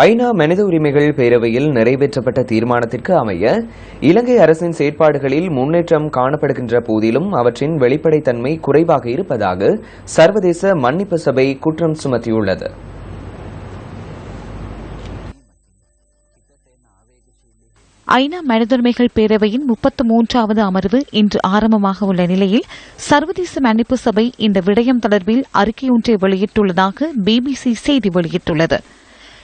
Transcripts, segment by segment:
ஐநா மனித உரிமைகள் பேரவையில் நிறைவேற்றப்பட்ட தீர்மானத்திற்கு அமைய இலங்கை அரசின் செயற்பாடுகளில் முன்னேற்றம் காணப்படுகின்ற போதிலும் அவற்றின் வெளிப்படைத்தன்மை குறைவாக இருப்பதாக சர்வதேச மன்னிப்பு சபை குற்றம் சுமத்தியுள்ளது. ஐநா மனிதுரிமைகள் பேரவையின் முப்பத்து மூன்றாவது அமர்வு இன்று ஆரம்பமாக உள்ள நிலையில் சர்வதேச மன்னிப்பு சபை இந்த விடயம் தொடர்பில் அறிக்கையொன்றை வெளியிட்டுள்ளதாக பிபிசி செய்தி வெளியிட்டுள்ளது.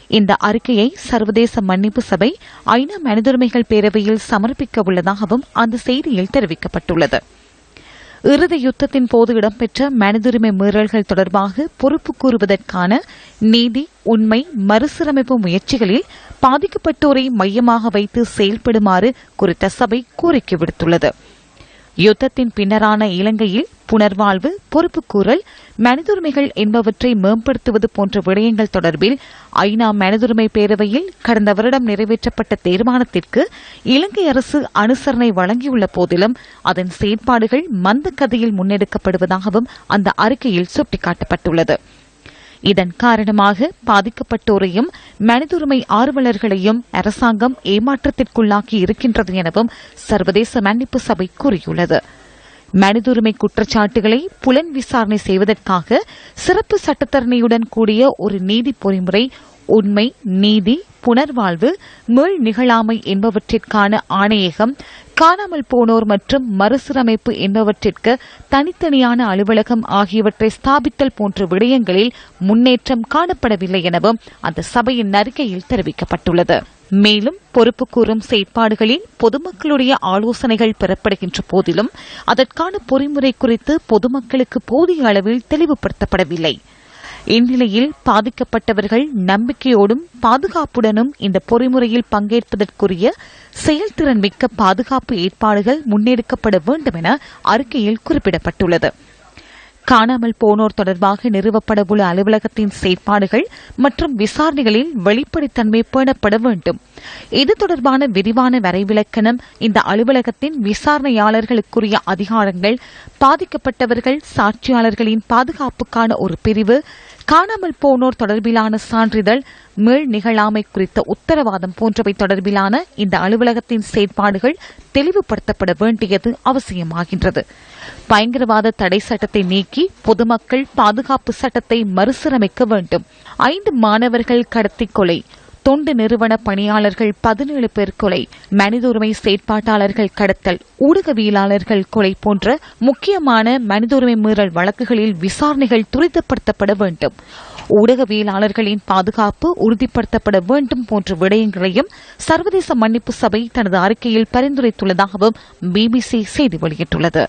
இந்த அறிக்கையை சர்வதேச மன்னிப்பு சபை ஐநா மனிதுரிமைகள் பேரவையில் சமர்ப்பிக்க உள்ளதாகவும் அந்த செய்தியில் தெரிவிக்கப்பட்டுள்ளது. இறுதி யுத்தத்தின் போது இடம்பெற்ற மனிதுரிமை மீறல்கள் தொடர்பாக பொறுப்பு கூறுவதற்கான நீதி உண்மை மறுசீரமைப்பு முயற்சிகளில் பாதிக்கப்பட்டோரை மையமாக வைத்து செயல்படுமாறு குறித்த சபை கோரிக்கை விடுத்துள்ளது. யுத்தத்தின் பின்னரான இலங்கையில் புனர்வாழ்வு பொறுப்புக்கூறல் மனிதுரிமைகள் என்பவற்றை மேம்படுத்துவது போன்ற விடயங்கள் தொடர்பில் ஐநா மனிதுரிமை பேரவையில் கடந்த வருடம் நிறைவேற்றப்பட்ட தீர்மானத்திற்கு இலங்கை அரசு அனுசரணை வழங்கியுள்ள போதிலும் அதன் செயற்பாடுகள் மந்த கதையில் முன்னெடுக்கப்படுவதாகவும் அந்த அறிக்கையில் சுட்டிக்காட்டப்பட்டுள்ளது. இதன் காரணமாக பாதிக்கப்பட்டோரையும் மனிதுரிமை ஆர்வலர்களையும் அரசாங்கம் ஏமாற்றத்திற்குள்ளாக்கி இருக்கின்றது எனவும் சர்வதேச மன்னிப்பு சபை கூறியுள்ளது. மனிதுரிமை குற்றச்சாட்டுகளை புலன் விசாரணை செய்வதற்காக சிறப்பு சட்டத்தரணியுடன் கூடிய ஒரு நீதி பொறிமுறை உண்மை நீதி புனர்வாழ்வு மீள் நிகழாமை என்பவற்றிற்கான ஆணையகம் காணாமல் போனோர் மற்றும் மறுசீரமைப்பு என்பவற்றிற்கு தனித்தனியான அலுவலகம் ஆகியவற்றை ஸ்தாபித்தல் போன்ற விடயங்களில் முன்னேற்றம் காணப்படவில்லை எனவும் அந்த சபையின் அறிக்கையில் தெரிவிக்கப்பட்டுள்ளது. மேலும் பொறுப்பு கூறும் செயற்பாடுகளில் பொதுமக்களுடைய ஆலோசனைகள் பெறப்படுகின்ற போதிலும் அதற்கான பொறிமுறை குறித்து பொதுமக்களுக்கு போதிய அளவில் தெளிவுபடுத்தப்படவில்லை. இந்நிலையில் பாதிக்கப்பட்டவர்கள் நம்பிக்கையோடும் பாதுகாப்புடனும் இந்த பொறிமுறையில் பங்கேற்பதற்குரிய செயல்திறன் மிக்க பாதுகாப்பு ஏற்பாடுகள் முன்னெடுக்கப்பட வேண்டும் என அறிக்கையில் குறிப்பிடப்பட்டுள்ளது. காணாமல் போனோர் தொடர்பாக நிறுவப்படவுள்ள அலுவலகத்தின் செயற்பாடுகள் மற்றும் விசாரணைகளில் வெளிப்படைத்தன்மை பேணப்பட வேண்டும். இது தொடர்பான விரிவான வரைவிலக்கணம். இந்த அலுவலகத்தின் விசாரணையாளர்களுக்குரிய அதிகாரங்கள் பாதிக்கப்பட்டவர்கள் சாட்சியாளர்களின் பாதுகாப்புக்கான ஒரு பிரிவு காணாமல் போனோர் தொடர்பிலான சான்றிதழ் மீள் நிகழாமை குறித்த உத்தரவாதம் போன்றவை தொடர்பிலான இந்த அலுவலகத்தின் செயற்பாடுகள் தெளிவுபடுத்தப்பட வேண்டியது அவசியமாகின்றது. பயங்கரவாத தடை சட்டத்தை நீக்கி பொதுமக்கள் பாதுகாப்பு சட்டத்தை மறுசீரமைக்க வேண்டும். ஐந்து மாணவர்கள் கடத்தி கொலை தொண்டு நிறுவன பணியாளர்கள் பதினேழு பேர் கொலை மனித உரிமை செயற்பாட்டாளர்கள் கடத்தல் ஊடகவியலாளர்கள் கொலை போன்ற முக்கியமான மனித உரிமை மீறல் வழக்குகளில் விசாரணைகள் துரிதப்படுத்தப்பட வேண்டும். ஊடகவியலாளர்களின் பாதுகாப்பு உறுதிப்படுத்தப்பட வேண்டும் போன்ற விடயங்களையும் சர்வதேச மன்னிப்பு சபை தனது அறிக்கையில் பரிந்துரைத்துள்ளதாகவும் பிபிசி செய்தி வெளியிட்டுள்ளது.